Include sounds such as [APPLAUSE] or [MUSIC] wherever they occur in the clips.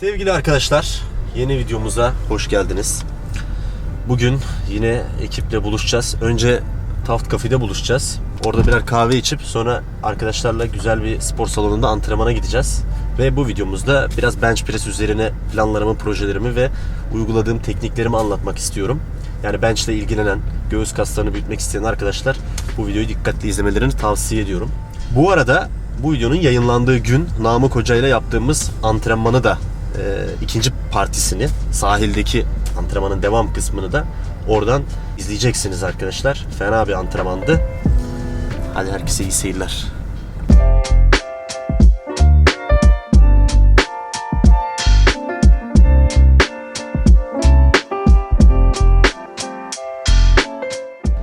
Sevgili arkadaşlar, yeni videomuza hoş geldiniz. Bugün yine ekiple buluşacağız. Önce Taft Cafe'de buluşacağız. Orada birer kahve içip sonra arkadaşlarla güzel bir spor salonunda antrenmana gideceğiz. Ve bu videomuzda biraz bench press üzerine planlarımı, projelerimi ve uyguladığım tekniklerimi anlatmak istiyorum. Yani bench ile ilgilenen, göğüs kaslarını büyütmek isteyen arkadaşlar bu videoyu dikkatli izlemelerini tavsiye ediyorum. Bu arada bu videonun yayınlandığı gün Namık Hoca ile yaptığımız antrenmanı da e, ikinci partisini sahildeki antrenmanın devam kısmını da oradan izleyeceksiniz arkadaşlar. Fena bir antrenmandı. Hadi herkese iyi seyirler.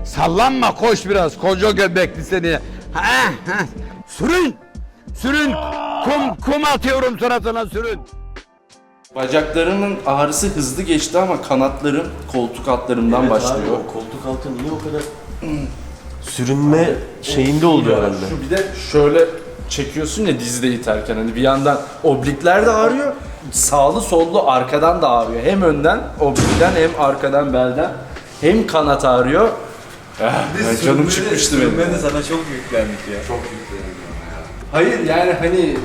Sallanma koş biraz koca göbekli seni. Ha, ha. Sürün. Sürün. Kum, kum atıyorum suratına sürün. Bacaklarımın ağrısı hızlı geçti ama kanatlarım koltuk altlarımdan başlıyor. koltuk altı niye o kadar sürünme şeyinde oldu herhalde. Şu bir de şöyle çekiyorsun ya dizde iterken hani bir yandan oblikler de ağrıyor. Sağlı sollu arkadan da ağrıyor. Hem önden oblikten hem arkadan belden hem kanat ağrıyor. Ah, canım çıkmıştı benim. Ben de sana çok yüklendik ya. Çok Hayır yani hani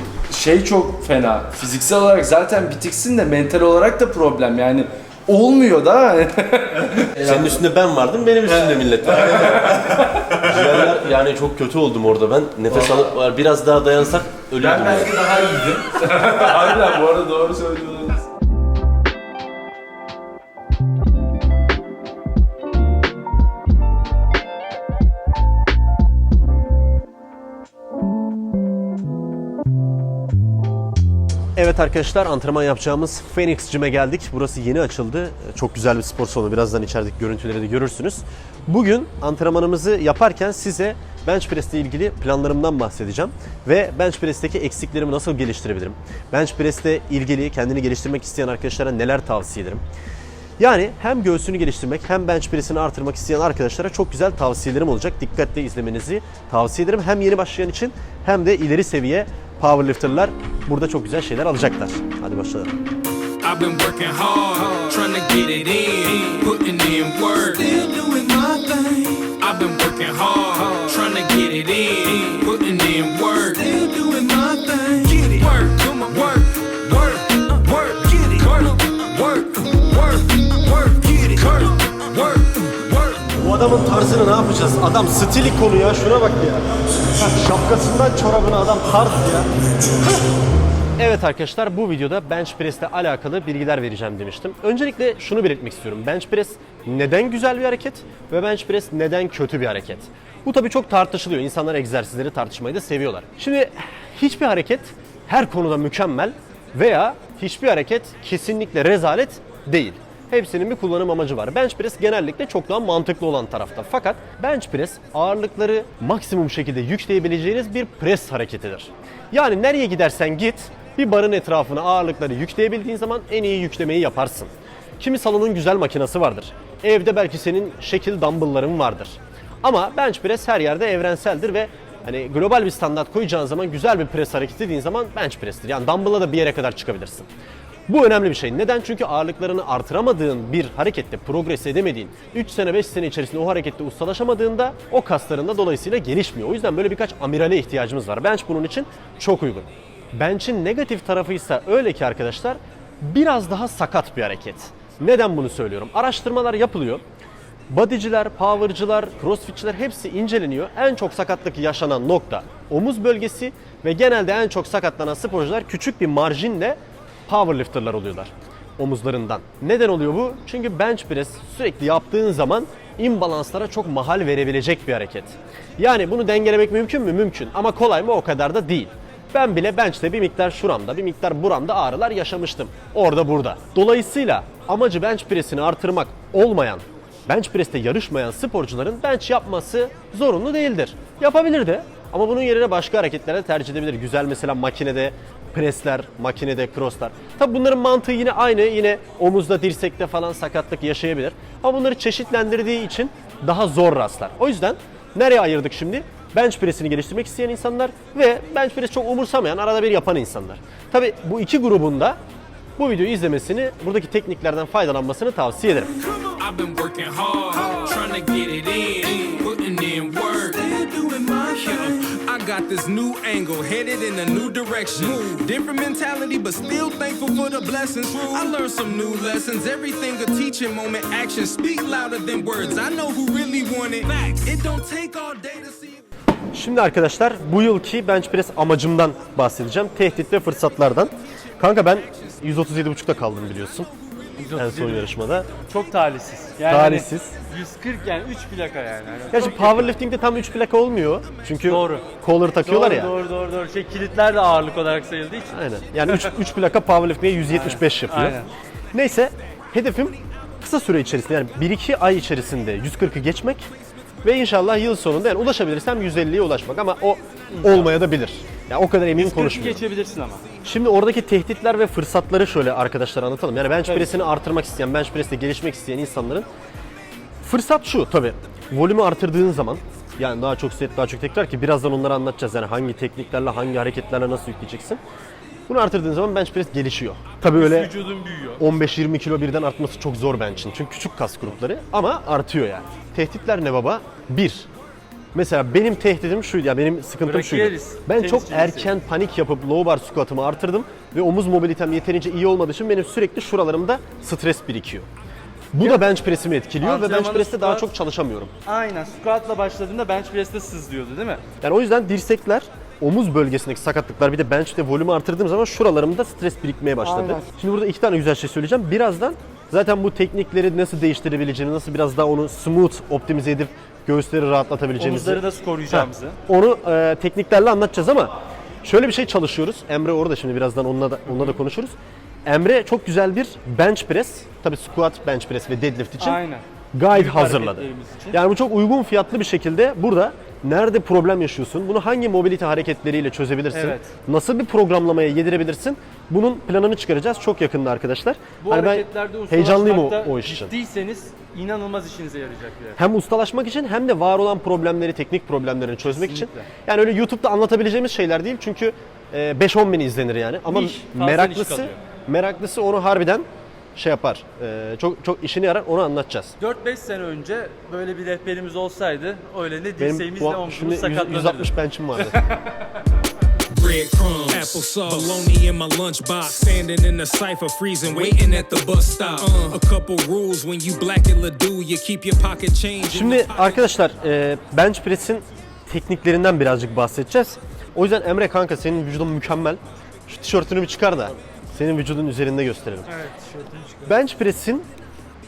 şey çok fena. Fiziksel olarak zaten bitiksin de mental olarak da problem yani. Olmuyor da. [LAUGHS] Senin üstünde ben vardım, benim üstümde millet var. Ciğerler yani çok kötü oldum orada ben. Nefes alıp biraz daha dayansak ölürdüm. Ben belki daha iyiydim. [LAUGHS] Aynen bu arada doğru söylüyorsunuz. Evet arkadaşlar antrenman yapacağımız Phoenix Gym'e geldik. Burası yeni açıldı. Çok güzel bir spor salonu. Birazdan içerideki görüntüleri de görürsünüz. Bugün antrenmanımızı yaparken size bench press ile ilgili planlarımdan bahsedeceğim. Ve bench press'teki eksiklerimi nasıl geliştirebilirim? Bench press ile ilgili kendini geliştirmek isteyen arkadaşlara neler tavsiye ederim? Yani hem göğsünü geliştirmek hem bench press'ini artırmak isteyen arkadaşlara çok güzel tavsiyelerim olacak. Dikkatle izlemenizi tavsiye ederim. Hem yeni başlayan için hem de ileri seviye powerlifterlar burada çok güzel şeyler alacaklar. Hadi başlayalım. I've been working hard, trying to get it in, putting in work. Still doing my thing. I've been working hard, trying to get it in, putting in work. Still doing my thing. Get it. Work, adamın tarzını ne yapacağız? Adam stil ikonu ya şuna bak ya. Şapkasından çorabına adam tarz ya. Evet arkadaşlar bu videoda bench press ile alakalı bilgiler vereceğim demiştim. Öncelikle şunu belirtmek istiyorum. Bench press neden güzel bir hareket ve bench press neden kötü bir hareket? Bu tabii çok tartışılıyor. İnsanlar egzersizleri tartışmayı da seviyorlar. Şimdi hiçbir hareket her konuda mükemmel veya hiçbir hareket kesinlikle rezalet değil. Hepsinin bir kullanım amacı var. Bench press genellikle çok daha mantıklı olan tarafta. Fakat bench press ağırlıkları maksimum şekilde yükleyebileceğiniz bir pres hareketidir. Yani nereye gidersen git bir barın etrafına ağırlıkları yükleyebildiğin zaman en iyi yüklemeyi yaparsın. Kimi salonun güzel makinesi vardır. Evde belki senin şekil dumbbellların vardır. Ama bench press her yerde evrenseldir ve hani global bir standart koyacağın zaman güzel bir pres hareketi dediğin zaman bench press'tir. Yani dumbbell'a da bir yere kadar çıkabilirsin. Bu önemli bir şey. Neden? Çünkü ağırlıklarını artıramadığın bir harekette progres edemediğin, 3 sene 5 sene içerisinde o harekette ustalaşamadığında o kaslarında dolayısıyla gelişmiyor. O yüzden böyle birkaç amirale ihtiyacımız var. Bench bunun için çok uygun. Bench'in negatif tarafıysa öyle ki arkadaşlar biraz daha sakat bir hareket. Neden bunu söylüyorum? Araştırmalar yapılıyor. Bodyciler, powercılar, crossfitçiler hepsi inceleniyor. En çok sakatlık yaşanan nokta omuz bölgesi ve genelde en çok sakatlanan sporcular küçük bir marjinle powerlifterlar oluyorlar omuzlarından. Neden oluyor bu? Çünkü bench press sürekli yaptığın zaman imbalanslara çok mahal verebilecek bir hareket. Yani bunu dengelemek mümkün mü? Mümkün. Ama kolay mı? O kadar da değil. Ben bile bench'te bir miktar şuramda, bir miktar buramda ağrılar yaşamıştım. Orada burada. Dolayısıyla amacı bench press'ini artırmak olmayan, bench press'te yarışmayan sporcuların bench yapması zorunlu değildir. Yapabilir de ama bunun yerine başka hareketler de tercih edebilir. Güzel mesela makinede presler, makinede crosslar. Tabi bunların mantığı yine aynı. Yine omuzda, dirsekte falan sakatlık yaşayabilir. Ama bunları çeşitlendirdiği için daha zor rastlar. O yüzden nereye ayırdık şimdi? Bench press'ini geliştirmek isteyen insanlar ve bench press çok umursamayan, arada bir yapan insanlar. Tabi bu iki grubunda bu videoyu izlemesini, buradaki tekniklerden faydalanmasını tavsiye ederim. I've been got this new angle, headed in a new direction. Different mentality, but still thankful for the blessings. I learned some new lessons. Everything a teaching moment, action speak louder than words. I know who really want it. It don't take all day to see. Şimdi arkadaşlar bu yılki bench press amacımdan bahsedeceğim. Tehdit ve fırsatlardan. Kanka ben 137.5'ta kaldım biliyorsun. En son yarışmada. Çok talihsiz. Yani Talihsiz. hani 140 yani 3 plaka yani. Hani Gerçi çok powerlifting'de tam 3 plaka olmuyor. Çünkü Doğru. collar takıyorlar doğru, ya. Doğru doğru doğru. Şey kilitler de ağırlık olarak sayıldığı için. Aynen. Yani 3 3 plaka powerlifting'e 175 yapıyor. Aynen. Neyse hedefim kısa süre içerisinde yani 1-2 ay içerisinde 140'ı geçmek ve inşallah yıl sonunda yani ulaşabilirsem 150'ye ulaşmak ama o olmaya da bilir. Yani o kadar emin 140 konuşmuyorum. geçebilirsin ama. Şimdi oradaki tehditler ve fırsatları şöyle arkadaşlar anlatalım. Yani bench press'ini artırmak isteyen, bench press'te gelişmek isteyen insanların fırsat şu tabi. Volümü artırdığın zaman yani daha çok set, daha çok tekrar ki birazdan onları anlatacağız. Yani hangi tekniklerle, hangi hareketlerle nasıl yükleyeceksin. Bunu artırdığın zaman bench press gelişiyor. Tabi öyle Vücudun büyüyor. 15-20 kilo birden artması çok zor bench'in. Çünkü küçük kas grupları ama artıyor yani. Tehditler ne baba? Bir. Mesela benim tehditim şuydu ya benim sıkıntım şuydu. Ben çok erken panik yapıp low bar squat'ımı artırdım ve omuz mobilitem yeterince iyi olmadığı için benim sürekli şuralarımda stres birikiyor. Bu da bench press'imi etkiliyor ve bench Antrenmanı press'te daha squat- çok çalışamıyorum. Aynen. Squat'la başladığında bench press'te sızlıyordu değil mi? Yani o yüzden dirsekler, omuz bölgesindeki sakatlıklar bir de bench'te volümü artırdığım zaman şuralarımda stres birikmeye başladı. Aynen. Şimdi burada iki tane güzel şey söyleyeceğim. Birazdan zaten bu teknikleri nasıl değiştirebileceğini, nasıl biraz daha onu smooth optimize edip göğüsleri rahatlatabileceğimizi Omuzları nasıl koruyacağımızı. onu e, tekniklerle anlatacağız ama şöyle bir şey çalışıyoruz. Emre orada şimdi birazdan onunla da onunla da konuşuruz. Emre çok güzel bir bench press, tabii squat, bench press ve deadlift için Aynen. guide Büyük hazırladı. Yani bu çok uygun fiyatlı bir şekilde burada nerede problem yaşıyorsun, bunu hangi mobilite hareketleriyle çözebilirsin, Evet. nasıl bir programlamaya yedirebilirsin, bunun planını çıkaracağız çok yakında arkadaşlar. Bu Hani ben hareketlerde heyecanlıyım o, o iş için. ciddiyseniz inanılmaz işinize yarayacak yer. Hem ustalaşmak için hem de var olan problemleri, teknik problemlerini çözmek Kesinlikle. için. Yani öyle YouTube'da anlatabileceğimiz şeyler değil çünkü e, 5-10 bin izlenir yani. Ama niş meraklısı kalıyor. meraklısı onu harbiden şey yapar. e, çok çok işini yarar onu anlatacağız. 4-5 sene önce böyle bir rehberimiz olsaydı öyle ne Benim dirseğimiz ne bu, şimdi omzumuz 100 sakatlanırdı. 160 bench'im vardı. [LAUGHS] Breadcrumbs, applesauce, bologna in my lunchbox. Standing in the cipher, freezing, waiting at the bus stop. Uh, a couple rules when you black it do, you keep your pocket change. in Şimdi pocket. arkadaşlar e, bench press'in tekniklerinden birazcık bahsedeceğiz. O yüzden Emre kanka senin vücudun mükemmel. Şu tişörtünü bir çıkar da senin vücudun üzerinde gösterelim. Evet. Bench press'in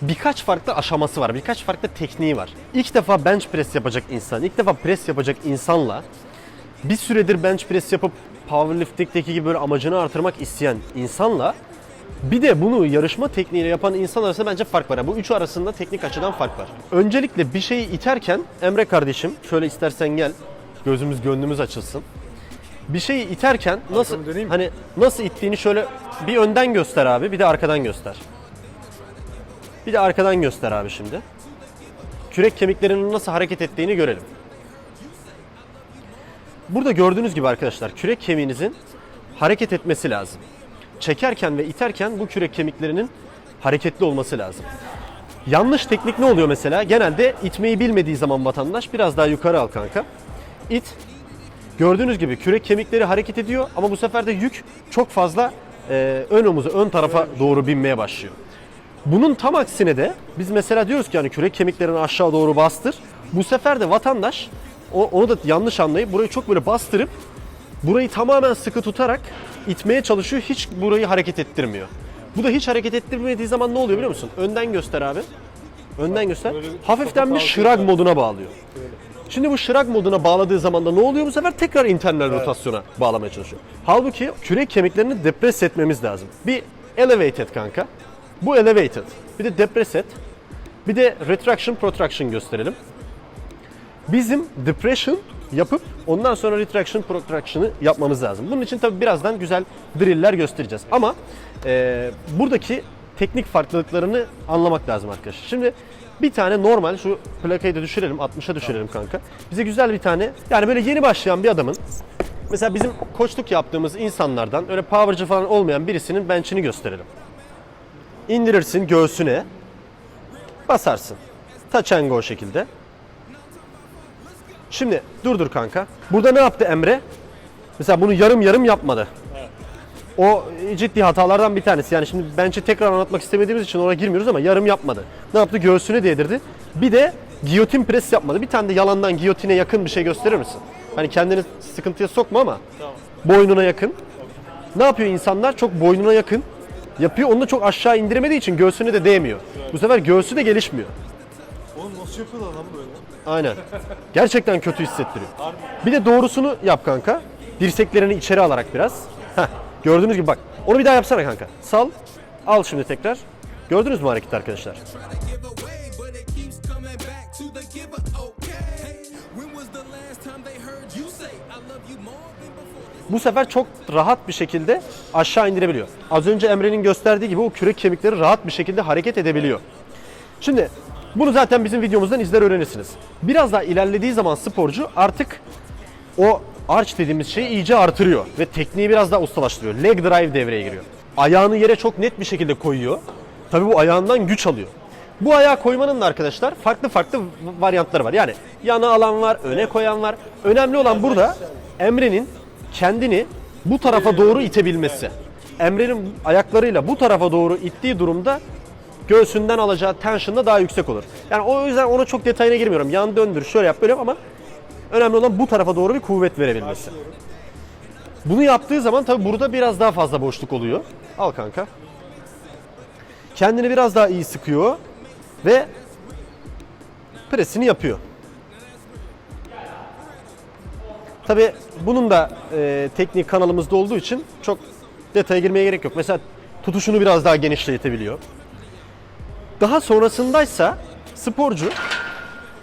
birkaç farklı aşaması var, birkaç farklı tekniği var. İlk defa bench press yapacak insan, ilk defa press yapacak insanla bir süredir bench press yapıp powerlifting'deki gibi böyle amacını artırmak isteyen insanla bir de bunu yarışma tekniğiyle yapan insan arasında bence fark var. Yani bu üçü arasında teknik açıdan fark var. Öncelikle bir şeyi iterken Emre kardeşim şöyle istersen gel gözümüz gönlümüz açılsın. Bir şeyi iterken nasıl hani nasıl ittiğini şöyle bir önden göster abi, bir de arkadan göster. Bir de arkadan göster abi şimdi. Kürek kemiklerinin nasıl hareket ettiğini görelim. Burada gördüğünüz gibi arkadaşlar kürek kemiğinizin hareket etmesi lazım. Çekerken ve iterken bu kürek kemiklerinin hareketli olması lazım. Yanlış teknik ne oluyor mesela? Genelde itmeyi bilmediği zaman vatandaş biraz daha yukarı al kanka. İt. Gördüğünüz gibi kürek kemikleri hareket ediyor ama bu sefer de yük çok fazla e, ön omuza, ön tarafa doğru binmeye başlıyor. Bunun tam aksine de biz mesela diyoruz ki yani kürek kemiklerini aşağı doğru bastır. Bu sefer de vatandaş o- onu da yanlış anlayıp burayı çok böyle bastırıp burayı tamamen sıkı tutarak itmeye çalışıyor. Hiç burayı hareket ettirmiyor. Bu da hiç hareket ettirmediği zaman ne oluyor biliyor musun? Önden göster abi. Önden göster. Hafiften bir şırag moduna bağlıyor. Şimdi bu şırag moduna bağladığı zaman da ne oluyor bu sefer? Tekrar internal rotasyona bağlamaya çalışıyor. Halbuki kürek kemiklerini depres etmemiz lazım. Bir elevated kanka. Bu elevated. Bir de depres et. Bir de retraction protraction gösterelim. Bizim depression yapıp ondan sonra retraction protraction'ı yapmamız lazım. Bunun için tabii birazdan güzel driller göstereceğiz. Ama e, buradaki teknik farklılıklarını anlamak lazım arkadaşlar. Şimdi bir tane normal şu plakayı da düşürelim 60'a düşürelim kanka. Bize güzel bir tane yani böyle yeni başlayan bir adamın Mesela bizim koçluk yaptığımız insanlardan öyle powercı falan olmayan birisinin bench'ini gösterelim. İndirirsin göğsüne. Basarsın. Touch and go şekilde. Şimdi dur dur kanka. Burada ne yaptı Emre? Mesela bunu yarım yarım yapmadı. O ciddi hatalardan bir tanesi. Yani şimdi bench'i tekrar anlatmak istemediğimiz için oraya girmiyoruz ama yarım yapmadı. Ne yaptı? Göğsüne değdirdi. Bir de giyotin pres yapmadı. Bir tane de yalandan giyotine yakın bir şey gösterir misin? Hani kendini sıkıntıya sokma ama boynuna yakın. Ne yapıyor insanlar? Çok boynuna yakın yapıyor. Onu da çok aşağı indiremediği için göğsüne de değmiyor. Bu sefer göğsü de gelişmiyor. Oğlum nasıl yapıyorlar lan böyle? Aynen. Gerçekten kötü hissettiriyor. Bir de doğrusunu yap kanka. Dirseklerini içeri alarak biraz. Heh. Gördüğünüz gibi bak. Onu bir daha yapsana kanka. Sal. Al şimdi tekrar. Gördünüz mü hareketi arkadaşlar? Bu sefer çok rahat bir şekilde aşağı indirebiliyor. Az önce Emre'nin gösterdiği gibi o kürek kemikleri rahat bir şekilde hareket edebiliyor. Şimdi bunu zaten bizim videomuzdan izler öğrenirsiniz. Biraz daha ilerlediği zaman sporcu artık o arch dediğimiz şeyi iyice artırıyor ve tekniği biraz daha ustalaştırıyor. Leg drive devreye giriyor. Ayağını yere çok net bir şekilde koyuyor. Tabii bu ayağından güç alıyor. Bu ayağı koymanın da arkadaşlar farklı farklı varyantları var. Yani yana alan var, öne koyan var. Önemli olan burada Emre'nin kendini bu tarafa doğru itebilmesi. Emre'nin ayaklarıyla bu tarafa doğru ittiği durumda göğsünden alacağı tension da daha yüksek olur. Yani o yüzden ona çok detayına girmiyorum. Yan döndür, şöyle yap, böyle ama önemli olan bu tarafa doğru bir kuvvet verebilmesi. Bunu yaptığı zaman tabi burada biraz daha fazla boşluk oluyor. Al kanka. Kendini biraz daha iyi sıkıyor ve presini yapıyor. Tabi bunun da e, teknik kanalımızda olduğu için çok detaya girmeye gerek yok. Mesela tutuşunu biraz daha genişletebiliyor. Daha sonrasındaysa sporcu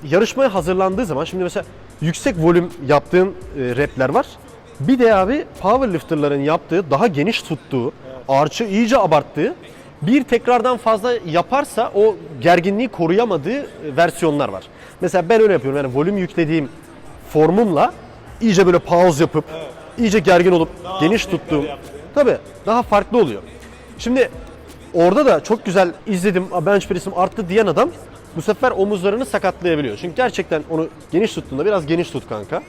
yarışmaya hazırlandığı zaman şimdi mesela yüksek volüm yaptığın e, repler var. Bir de abi powerlifterların yaptığı daha geniş tuttuğu, arçı iyice abarttığı bir tekrardan fazla yaparsa o gerginliği koruyamadığı e, versiyonlar var. Mesela ben öyle yapıyorum yani volüm yüklediğim formumla iyice böyle pause yapıp iyice gergin olup geniş tuttuğum tabi daha farklı oluyor. Şimdi orada da çok güzel izledim bench press'im arttı diyen adam bu sefer omuzlarını sakatlayabiliyor. Çünkü gerçekten onu geniş tuttuğunda biraz geniş tut kanka.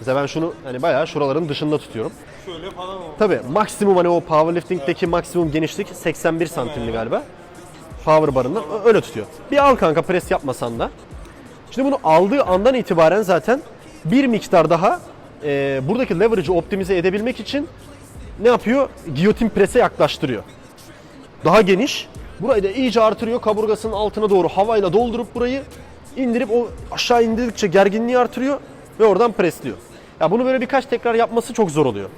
Mesela ben şunu hani bayağı şuraların dışında tutuyorum. Şöyle falan oldu. Tabi maksimum hani o powerlifting'deki maksimum genişlik 81 santimli galiba. Power barından Ö- öyle tutuyor. Bir al kanka pres yapmasan da. Şimdi bunu aldığı andan itibaren zaten bir miktar daha e, buradaki leverage'ı optimize edebilmek için ne yapıyor? Giyotin prese yaklaştırıyor. Daha geniş. Burayı da iyice artırıyor. Kaburgasının altına doğru havayla doldurup burayı indirip o aşağı indirdikçe gerginliği artırıyor ve oradan presliyor. Ya bunu böyle birkaç tekrar yapması çok zor oluyor.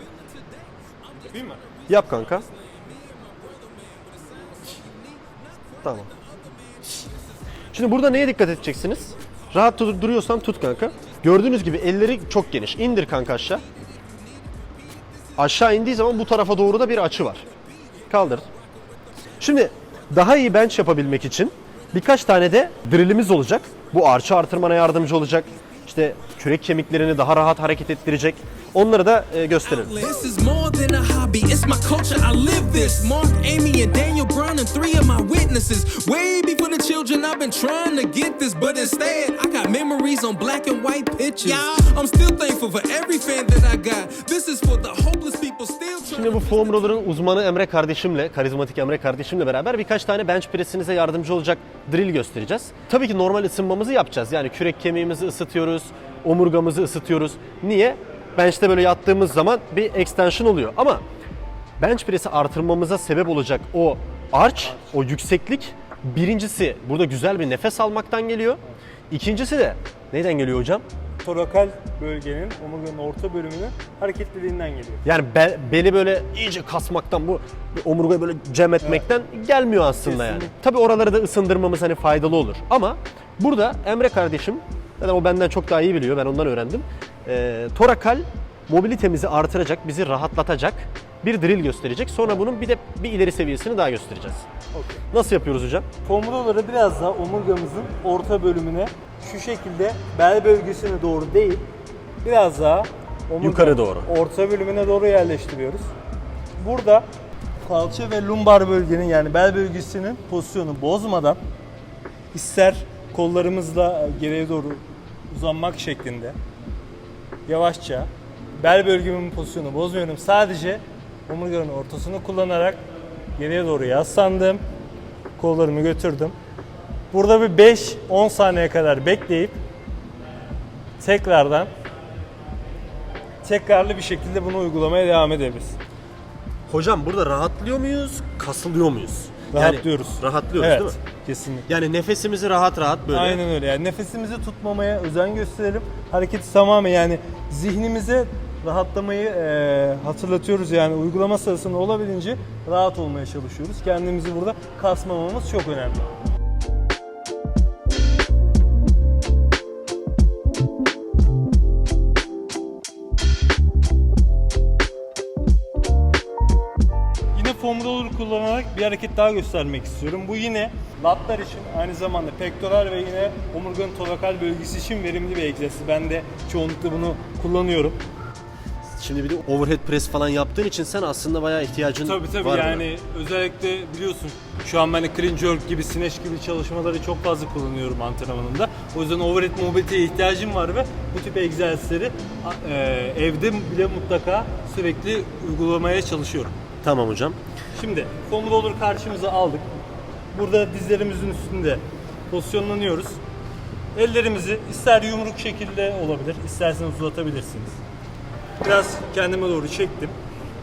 Yapayım mı? Yap kanka. Tamam. Şimdi burada neye dikkat edeceksiniz? Rahat dur- duruyorsan tut kanka. Gördüğünüz gibi elleri çok geniş. İndir kanka aşağı. Aşağı indiği zaman bu tarafa doğru da bir açı var. Kaldır. Şimdi daha iyi bench yapabilmek için birkaç tane de drillimiz olacak. Bu arçı artırmana yardımcı olacak. İşte kürek kemiklerini daha rahat hareket ettireek. Onları da e, gösterelim. Than a hobby, it's my culture. I live this. Mark, Amy, and Daniel Brown, and three of my witnesses. Way before the children, I've been trying to get this, but instead, I got memories on black and white pictures. I'm still thankful for every fan that I got. This is for the hopeless people still trying. Şimdi bu foam roller'ın uzmanı Emre kardeşimle, karizmatik Emre kardeşimle beraber birkaç tane bench press'inize yardımcı olacak drill göstereceğiz. Tabii ki normal ısınmamızı yapacağız. Yani kürek kemiğimizi ısıtıyoruz, omurgamızı ısıtıyoruz. Niye? Bench'te böyle yattığımız zaman bir extension oluyor. Ama bench press'i artırmamıza sebep olacak o arch, o yükseklik birincisi burada güzel bir nefes almaktan geliyor. İkincisi de neyden geliyor hocam? Torakal bölgenin, omurganın orta bölümünün hareketliliğinden geliyor. Yani be- beli böyle iyice kasmaktan bu omurgayı böyle cem etmekten gelmiyor aslında yani. Kesinlikle. Tabii oraları da ısındırmamız hani faydalı olur. Ama burada Emre kardeşim, zaten o benden çok daha iyi biliyor, ben ondan öğrendim. Ee, torakal mobilitemizi artıracak, bizi rahatlatacak bir drill gösterecek. Sonra bunun bir de bir ileri seviyesini daha göstereceğiz. Nasıl yapıyoruz hocam? Pomodoro'ları biraz daha omurgamızın orta bölümüne şu şekilde bel bölgesine doğru değil, biraz daha Yukarı doğru. Orta bölümüne doğru yerleştiriyoruz. Burada kalça ve lumbar bölgenin yani bel bölgesinin pozisyonu bozmadan ister kollarımızla geriye doğru uzanmak şeklinde yavaşça bel bölgemin pozisyonu bozmuyorum. Sadece omurganın ortasını kullanarak geriye doğru yaslandım. Kollarımı götürdüm. Burada bir 5-10 saniye kadar bekleyip tekrardan tekrarlı bir şekilde bunu uygulamaya devam edebiliriz. Hocam burada rahatlıyor muyuz, kasılıyor muyuz? Rahatlıyoruz. Yani rahatlıyoruz evet, değil mi? kesinlikle. Yani nefesimizi rahat rahat böyle. Aynen öyle. Yani nefesimizi tutmamaya özen gösterelim. Hareketi tamamen yani zihnimize rahatlamayı eee, hatırlatıyoruz. Yani uygulama sırasında olabildiğince rahat olmaya çalışıyoruz. Kendimizi burada kasmamamız çok önemli. Kullanarak bir hareket daha göstermek istiyorum. Bu yine latlar için aynı zamanda pektoral ve yine omurganın torakal bölgesi için verimli bir egzersiz. Ben de çoğunlukla bunu kullanıyorum. Şimdi bir de overhead press falan yaptığın için sen aslında bayağı ihtiyacın Tabii tabii var buna. yani özellikle biliyorsun şu an ben de clean jerk gibi snatch gibi çalışmaları çok fazla kullanıyorum antrenmanımda. O yüzden overhead mobiliteye ihtiyacım var ve bu tip egzersizleri e, evde bile mutlaka sürekli uygulamaya çalışıyorum. Tamam hocam. Şimdi roller karşımıza aldık. Burada dizlerimizin üstünde pozisyonlanıyoruz. Ellerimizi ister yumruk şekilde olabilir, isterseniz uzatabilirsiniz. Biraz kendime doğru çektim.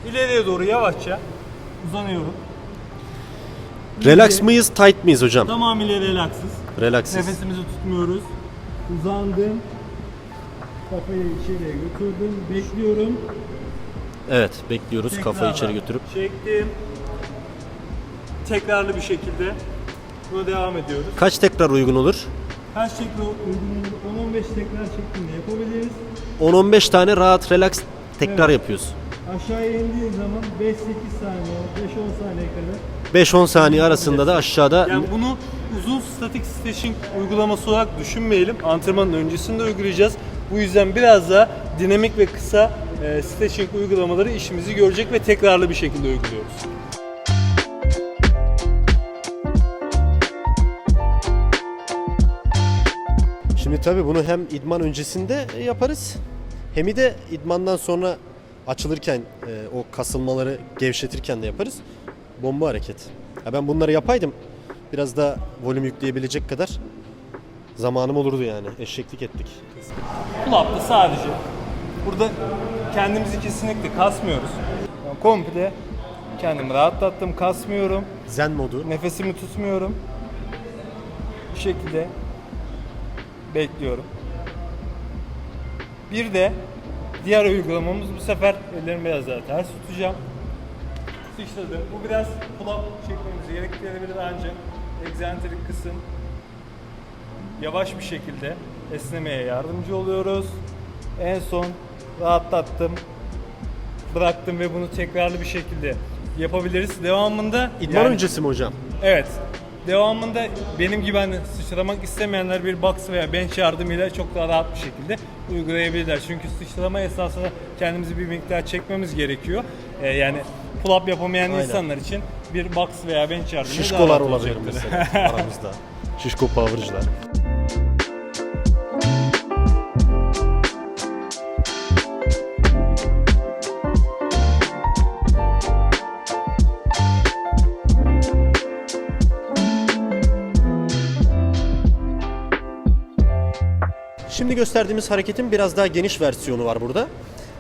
İleriye doğru yavaşça uzanıyorum. Relax mıyız, tight mıyız hocam? Tamamıyla relaksız. Relaxız. Nefesimizi tutmuyoruz. Uzandım. Kafayı içeriye götürdüm. Bekliyorum. Evet, bekliyoruz kafayı Tekrardan içeri götürüp. Çektim. Tekrarlı bir şekilde buna devam ediyoruz. Kaç tekrar uygun olur? Kaç tekrar uygun olur? 10-15 tekrar şeklinde yapabiliriz. 10-15 tane rahat relax tekrar Evet. yapıyoruz. Aşağıya indiği zaman 5-8 saniye, 5-10 saniye kadar. 5-10 saniye arasında da aşağıda Yani bunu uzun statik stretching uygulaması olarak düşünmeyelim. Antrenmanın öncesinde uygulayacağız. Bu yüzden biraz daha dinamik ve kısa e, stretching uygulamaları işimizi görecek ve tekrarlı bir şekilde uyguluyoruz. Şimdi tabii bunu hem idman öncesinde yaparız hem de idmandan sonra açılırken e, o kasılmaları gevşetirken de yaparız. Bomba hareket. Ya ben bunları yapaydım biraz da volüm yükleyebilecek kadar zamanım olurdu yani. Eşeklik ettik. Pull-up'ta sadece burada kendimizi kesinlikle kasmıyoruz. Yani komple kendimi rahatlattım, kasmıyorum. Zen modu. Nefesimi tutmuyorum. Bu şekilde bekliyorum. Bir de diğer uygulamamız bu sefer ellerimi biraz daha ters tutacağım. Sıçradım. Bu biraz pull-up çekmemizi gerektirebilir ancak egzantrik kısım yavaş bir şekilde esnemeye yardımcı oluyoruz. En son rahatlattım, bıraktım ve bunu tekrarlı bir şekilde yapabiliriz. Devamında İdman yani- öncesi mi hocam? Evet. Devamında benim gibi hani sıçramak istemeyenler bir box veya bench yardımıyla çok daha rahat bir şekilde uygulayabilirler. Çünkü sıçrama esnasında kendimizi bir miktar çekmemiz gerekiyor. Ee, yani pull up yapamayan Aynen. insanlar için bir box veya bench yardımıyla daha Şişkolar rahat olabilir mesela aramızda. [LAUGHS] Şişko power'cılar. Gösterdiğimiz hareketin biraz daha geniş versiyonu var burada.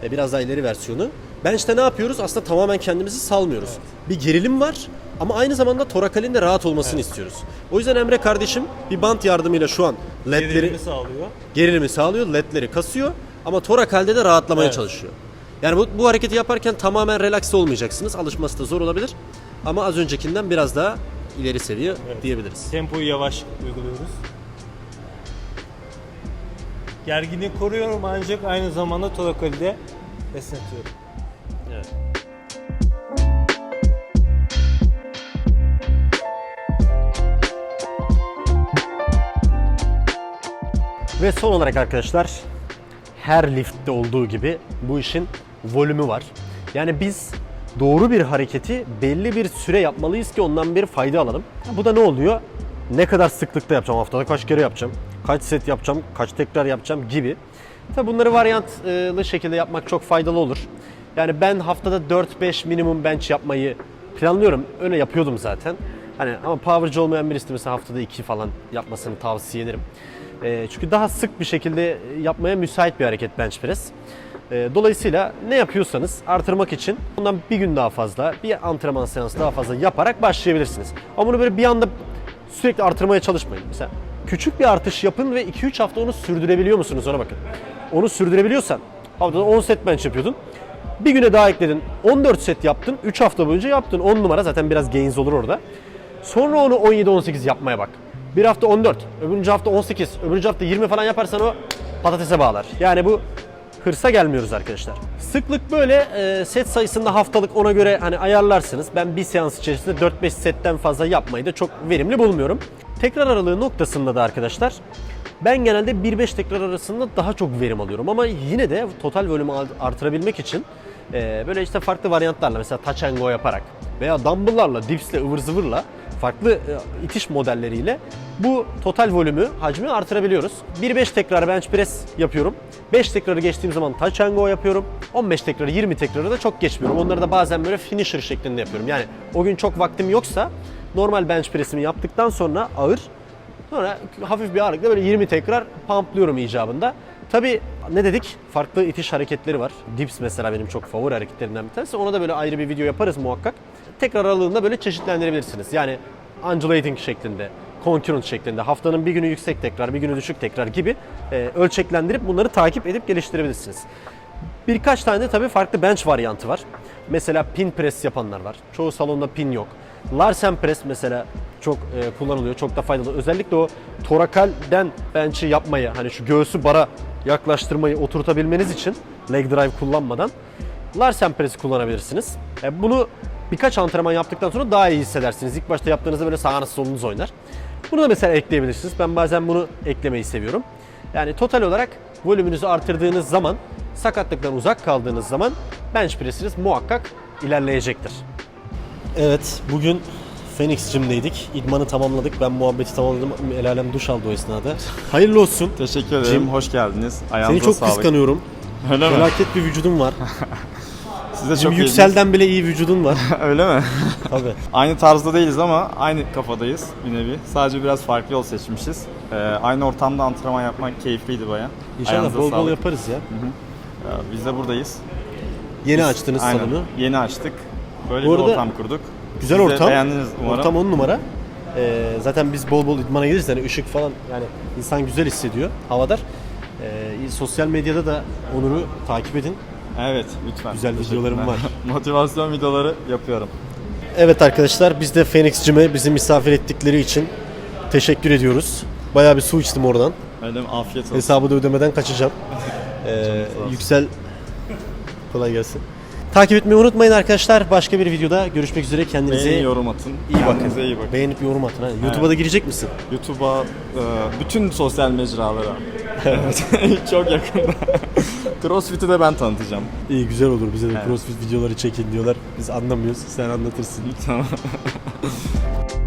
E, Biraz daha ileri versiyonu. Bench'te ne yapıyoruz? Aslında tamamen kendimizi salmıyoruz. Bir gerilim var ama aynı zamanda torakalin de rahat olmasını istiyoruz. O yüzden Emre kardeşim bir bant yardımıyla şu an ledleri Gerilimi sağlıyor. gerilimi sağlıyor, ledleri kasıyor ama torakalde de rahatlamaya Evet. çalışıyor. Yani bu, bu hareketi yaparken tamamen relax olmayacaksınız. Alışması da zor olabilir. Ama az öncekinden biraz daha ileri seviye diyebiliriz. Tempoyu yavaş uyguluyoruz. Gerginliği koruyorum ancak aynı zamanda torakali de esnetiyorum. Ve son olarak arkadaşlar her liftte olduğu gibi bu işin volümü var. Yani biz doğru bir hareketi belli bir süre yapmalıyız ki ondan bir fayda alalım. Bu da ne oluyor? Ne kadar sıklıkta yapacağım, haftada kaç kere yapacağım, kaç set yapacağım, kaç tekrar yapacağım gibi. Tabi bunları varyantlı şekilde yapmak çok faydalı olur. Yani ben haftada 4-5 minimum bench yapmayı planlıyorum. Öyle yapıyordum zaten. Hani ama powercı olmayan birisi mesela haftada 2 falan yapmasını tavsiye ederim. Ee, çünkü daha sık bir şekilde yapmaya müsait bir hareket bench press. Ee, dolayısıyla ne yapıyorsanız artırmak için ondan bir gün daha fazla, bir antrenman seansı daha fazla yaparak başlayabilirsiniz. Ama bunu böyle bir anda sürekli artırmaya çalışmayın. Mesela küçük bir artış yapın ve 2-3 hafta onu sürdürebiliyor musunuz ona bakın. Onu sürdürebiliyorsan haftada 10 set bench yapıyordun. Bir güne daha ekledin. 14 set yaptın. 3 hafta boyunca yaptın. 10 numara zaten biraz gains olur orada. Sonra onu 17-18 yapmaya bak. Bir hafta 14, öbürüncü hafta 18, öbürüncü hafta 20 falan yaparsan o patatese bağlar. Yani bu hırsa gelmiyoruz arkadaşlar. Sıklık böyle e, set sayısında haftalık ona göre hani ayarlarsınız. Ben bir seans içerisinde 4-5 setten fazla yapmayı da çok verimli bulmuyorum. Tekrar aralığı noktasında da arkadaşlar ben genelde 1-5 tekrar arasında daha çok verim alıyorum ama yine de total volümü artırabilmek için e, böyle işte farklı varyantlarla mesela touch and go yaparak veya dumbbell'larla, dips'le, ıvır zıvırla farklı e, itiş modelleriyle bu total volümü, hacmi artırabiliyoruz. 1-5 tekrar bench press yapıyorum. 5 tekrarı geçtiğim zaman touch and go yapıyorum. 15 tekrarı, 20 tekrarı da çok geçmiyorum. Onları da bazen böyle finisher şeklinde yapıyorum. Yani o gün çok vaktim yoksa normal bench press'imi yaptıktan sonra ağır Sonra hafif bir ağırlıkla böyle 20 tekrar pumplıyorum icabında. Tabi ne dedik? Farklı itiş hareketleri var. Dips mesela benim çok favori hareketlerimden bir tanesi. Ona da böyle ayrı bir video yaparız muhakkak. Tekrar aralığında böyle çeşitlendirebilirsiniz. Yani undulating şeklinde, concurrent şeklinde, haftanın bir günü yüksek tekrar, bir günü düşük tekrar gibi e, ölçeklendirip bunları takip edip geliştirebilirsiniz. Birkaç tane de tabii farklı bench varyantı var. Mesela pin press yapanlar var. Çoğu salonda pin yok. Larsen press mesela çok e, kullanılıyor. Çok da faydalı. Özellikle o torakalden bench'i yapmayı, hani şu göğsü bara yaklaştırmayı oturtabilmeniz için leg drive kullanmadan Larsen press'i kullanabilirsiniz. E, bunu birkaç antrenman yaptıktan sonra daha iyi hissedersiniz. İlk başta yaptığınızda böyle sağınız solunuz oynar. Bunu da mesela ekleyebilirsiniz. Ben bazen bunu eklemeyi seviyorum. Yani total olarak volümünüzü artırdığınız zaman, sakatlıktan uzak kaldığınız zaman bench press'iniz muhakkak ilerleyecektir. Evet, bugün Phoenix Gym'deydik. İdmanı tamamladık. Ben muhabbeti tamamladım. El alem duş aldı o esnada. Hayırlı olsun. Teşekkür ederim. Jim, Hoş geldiniz. Seni Ayağınıza çok sağlık. kıskanıyorum. Öyle mi? Felaket bir vücudun var. [LAUGHS] Siz de Bizim çok Yüksel'den bile iyi vücudun var. [LAUGHS] Öyle mi? Tabii. [LAUGHS] aynı tarzda değiliz ama aynı kafadayız bir nevi. Sadece biraz farklı yol seçmişiz. Ee, aynı ortamda antrenman yapmak keyifliydi baya. İnşallah bol bol yaparız ya. Ee, biz de buradayız. Yeni açtınız Aynen. salonu. Yeni açtık. Böyle Bu bir arada ortam kurduk. Güzel Siz ortam. beğendiniz umarım. Ortam 10 numara. Ee, zaten biz bol bol idmana geliriz yani ışık falan yani insan güzel hissediyor havadar. Ee, sosyal medyada da Onur'u takip edin. Evet lütfen. Güzel videolarım var. [LAUGHS] Motivasyon videoları yapıyorum. Evet arkadaşlar biz de Phoenix Gym'e bizi misafir ettikleri için teşekkür ediyoruz. Bayağı bir su içtim oradan. Öyle mi? Afiyet olsun. Hesabı da ödemeden kaçacağım. [LAUGHS] Ee, sağ olsun. yüksel kolay gelsin. Takip etmeyi unutmayın arkadaşlar. Başka bir videoda görüşmek üzere. Kendinize Beğeni, yorum atın. iyi bakın. Kendinize iyi bakın. Beğenip yorum atın. ha. YouTube'a da girecek misin? YouTube'a, e, bütün sosyal mecralara. Evet, [LAUGHS] çok yakında. CrossFit'i de ben tanıtacağım. İyi güzel olur. Bize de Evet. crossfit videoları çekin diyorlar. Biz anlamıyoruz. Sen anlatırsın. Tamam. [LAUGHS]